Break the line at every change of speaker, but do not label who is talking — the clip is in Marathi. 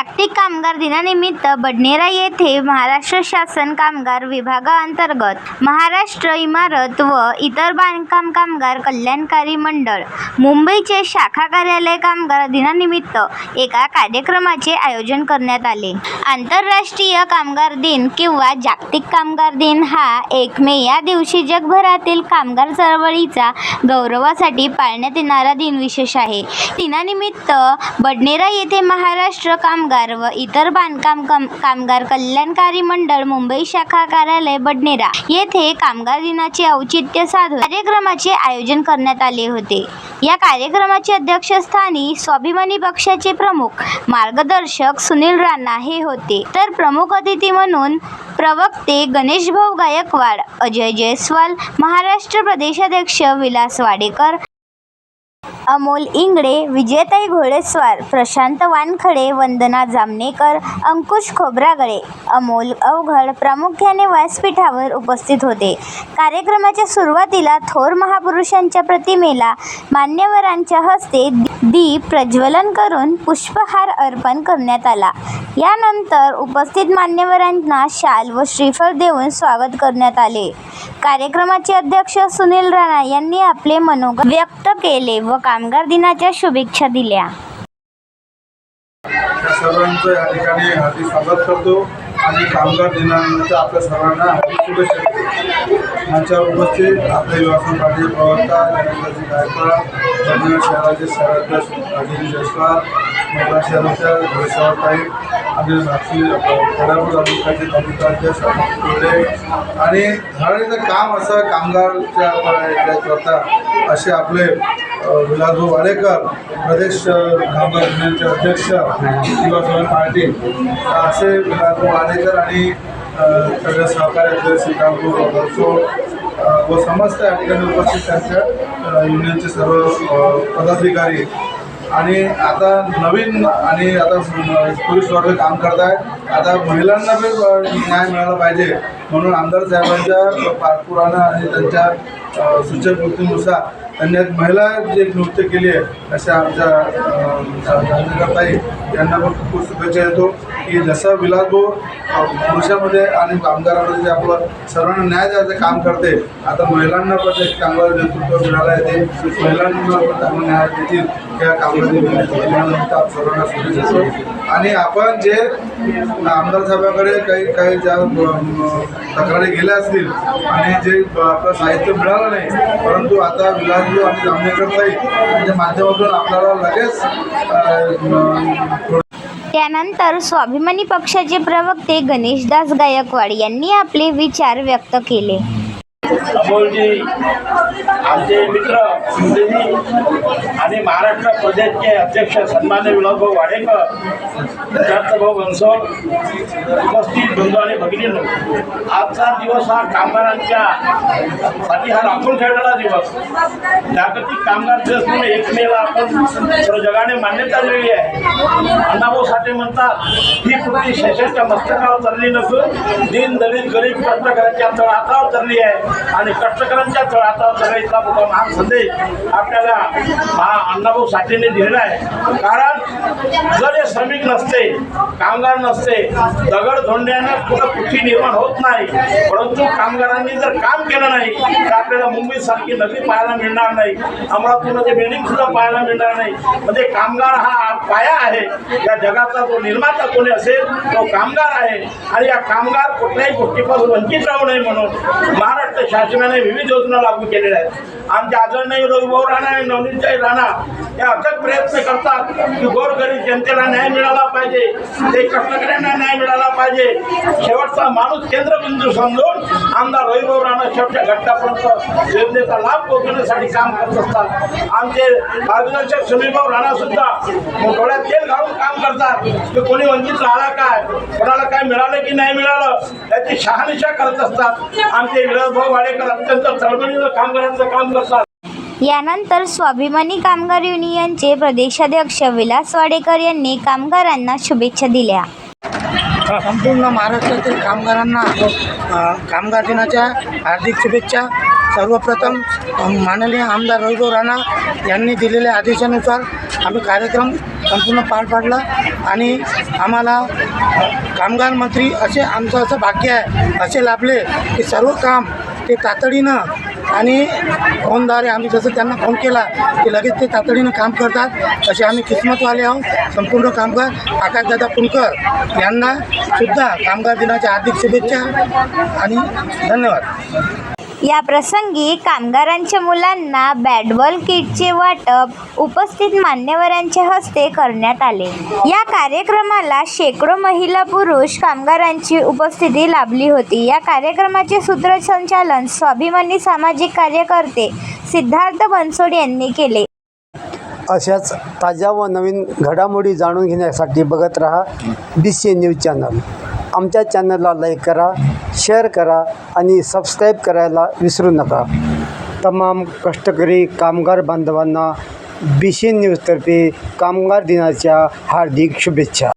जागतिक कामगार दिनानिमित्त बडनेरा येथे महाराष्ट्र शासन कामगार विभागाअंतर्गत महाराष्ट्र इमारत व इतर बांधकाम कामगार कल्याणकारी मंडळ मुंबईचे शाखा कार्यालय कामगार दिनानिमित्त एका कार्यक्रमाचे आयोजन करण्यात आले. आंतरराष्ट्रीय कामगार दिन किंवा जागतिक कामगार दिन हा एक मे या दिवशी जगभरातील कामगार चळवळीचा गौरवासाठी पाळण्यात येणारा दिन विशेष आहे. दिनानिमित्त बडनेरा येथे महाराष्ट्र कामगार व इतर बांधकाम कम कामगार कल्याणकारी मंडळ मुंबई शाखा कार्यालय बडनेरा येथे कामगार दिनाचे औचित्य साधून कार्यक्रमाचे आयोजन करण्यात आले होते. या कार्यक्रमाचे अध्यक्षस्थानी स्वाभिमानी पक्षाचे प्रमुख मार्गदर्शक सुनील राणा हे होते. तर प्रमुख अतिथी म्हणून प्रवक्ते गणेशभाऊ गायकवाड अजय जयस्वाल महाराष्ट्र प्रदेशाध्यक्ष विलास वाडेकर अमोल इंगळे विजयताई घोडेस्वार प्रशांत वानखडे वंदना जामनेकर अंकुश खोब्रागळे अमोल अवघड प्रामुख्याने व्यासपीठावर उपस्थित होते. कार्यक्रमाच्या सुरुवातीला थोर महापुरुषांच्या प्रतिमेला मान्यवरांच्या हस्ते दीप प्रज्वलन करून पुष्पहार अर्पण करण्यात आला. यानंतर उपस्थित मान्यवरांना शाल व श्रीफळ देऊन स्वागत करण्यात आले. कार्यक्रमाचे अध्यक्ष सुनील राणा यांनी आपले मनोगत व्यक्त केले व कामगार दिनाच्या शुभेच्छा दिल्या.
सर्वांचं या ठिकाणी हार्दिक स्वागत करतो आणि कामगार दिनानिमित्त आपल्या सर्वांना हार्दिक शुभेच्छा देतो. मंचावर उपस्थित आपले विवासन पाटील प्रवक्ता गणेशजी गायकवाड शहराचे शहराध्यक्ष राजेश जयस्वाल महिला शहराच्या घोडेश्वरताई आणि साक्षी कोल्हापूर तालुक्याचे तालुकाध्यक्ष अमित कोल्हे आणि धडाडीचं काम असं कामगारच्या करता असे आपले विलासभाऊ वाडेकर प्रदेश कामगार युनियनचे अध्यक्ष युवा स्वामी पार्टी असे विलासभाऊ वाडेकर आणि अ, सगळे सहकारी अध्यक्ष श्रीकांतभाऊ बरसोड व समस्त या ठिकाणी उपस्थित त्यांच्या युनियनचे सर्व पदाधिकारी आणि आता नवीन आणि आता पोलीस वर्ग काम करत आहेत आता महिलांना बी न्याय मिळाला पाहिजे. म्हणून आमदार साहेबांच्या पाठपुराणं आणि त्यांच्या सूचक सूचकवृत्तीनुसार त्यांनी महिला जे नृत्य केली आहे अशा आमच्या ताई यांना पण खूप शुभेच्छा देतो की जसं विलासभाऊ पुरुषामध्ये आणि कामगारामध्ये जे आपलं सर्वांना न्याय द्यायचं काम करते आता महिलांना पण एक चांगलं नेतृत्व मिळालं आहे ते महिलांना पण चांगलं न्याय देतील त्या कामगार सर्वांना शुभेच्छा देतो. आणि आपण जे आमदार साहेबाकडे काही काही ज्या तक्रारी गेल्या असतील आणि जे आपलं साहित्य मिळालं नाही. परंतु आता विलासभाऊ आणि जामनेकर ताई यांच्या माध्यमातून आपल्याला लगेच
त्यानंतर स्वाभिमानी पक्षाचे प्रवक्ते गणेशदास गायकवाड यांनी आपले विचार व्यक्त केले.
अमोलजी आमचे मित्र शिंदेजी आणि महाराष्ट्र प्रदेशचे अध्यक्ष सन्मान्य विलासभाऊ वाडेकर सिद्धार्थभाऊ बनसोड उपस्थित बंधू आणि भगिनींनो आजचा दिवस हा कामगारांच्या साठी हा राखून ठेवलेला दिवस. जागतिक कामगार दिवस म्हणून एक मेला आपण सर्व जगाने मान्यता दिलेली आहे. अण्णाभाऊ साठे म्हणतात ही कृती शेषाच्या मस्तकावर चालली नसून दिन दलित गरीब कष्टकऱ्यांच्या तळहातावर चालली आहे. आणि कष्टकऱ्यांच्या झाला चालण्याचा मोठा महान संदेश आपल्याला हा अण्णाभाऊ साठेने दिलेला आहे. कारण जर हे श्रमिक नसते कामगार नसते दगड धोंड्यानं कुठं पृथ्वी निर्माण होत नाही परंतु कामगारांनी जर काम केलं नाही तर आपल्याला मुंबईसारखी नगरी पाहायला मिळणार नाही अमरावतीमध्ये बिल्डिंग सुद्धा पाहायला मिळणार नाही. म्हणजे कामगार हा पाया आहे. या जगाचा जो निर्माता कोणी असेल तो कामगार आहे. आणि या कामगार कुठल्याही गोष्टीपासून वंचित राहू नये म्हणून महाराष्ट्र शासनाने विविध योजना लागू केलेल्या आहेत. आमचे आदरणीय रघुभाऊ राणा आणि नवनीतताई राणा हे अथक प्रयत्न करतात की गोरगरीब जनतेला न्याय मिळाला पाहिजे. ते कष्टकऱ्यांना न्याय मिळाला पाहिजे. शेवटचा माणूस केंद्रबिंदू समजून आमदार रविभाऊ राणा शेवटच्या घटकापर्यंत योजनेचा लाभ पोहोचवण्यासाठी काम करत असतात. आमचे मार्गदर्शक सुनीलभाऊ राणा सुद्धा डोळ्यात तेल घालून काम करतात. की कोणी वंचित राहिला काय? कोणाला काय मिळालं की नाही मिळालं? त्याची शहानिशा करत असतात. आमचे विलासभाऊ वाडेकर अत्यंत तळमळीनं कामगारांचं काम करतात.
यानंतर स्वाभिमानी कामगार युनियनचे प्रदेशाध्यक्ष विलास वाडेकर यांनी कामगारांना शुभेच्छा दिल्या.
संपूर्ण महाराष्ट्रातील कामगारांना अ, कामगार दिनाच्या हार्दिक शुभेच्छा. सर्वप्रथम अ, माननीय आमदार रविभाऊ राणा यांनी दिलेल्या आदेशानुसार आम्ही कार्यक्रम संपूर्ण पार पाडला आणि आम्हाला कामगार मंत्री असे आमचं असं भाग्य आहे असे लाभले की सर्व काम ते तातडीनं आणि फोनद्वारे आम्ही जसं त्यांना फोन केला की लगेच ते तातडीनं काम करतात तसे आम्ही किस्मतवाले आहोत. संपूर्ण कामगार आकाशदादा पुणकर यांना सुद्धा कामगार दिनाच्या हार्दिक शुभेच्छा आणि धन्यवाद.
या प्रसंगी कामगारांच्या मुलांना बॅटबॉल किटचे वाटप उपस्थित मान्यवरांच्या हस्ते करण्यात आले. या कार्यक्रमाला शेकडो महिला पुरुष कामगारांची उपस्थिती लाभली होती. या कार्यक्रमाचे सूत्रसंचालन स्वाभिमानी सामाजिक कार्यकर्ते सिद्धार्थ बनसोड यांनी केले.
अशाच ताज्या व नवीन घडामोडी जाणून घेण्यासाठी बघत रहा बी सी न्यूज चॅनल आमच्या चॅनलला लाईक करा. शेअर करा आणि सबस्क्राईब करायला विसरू नका. तमाम कष्टकरी कामगार बांधवांना बी सी न्यूजतर्फे कामगार दिनाच्या हार्दिक शुभेच्छा.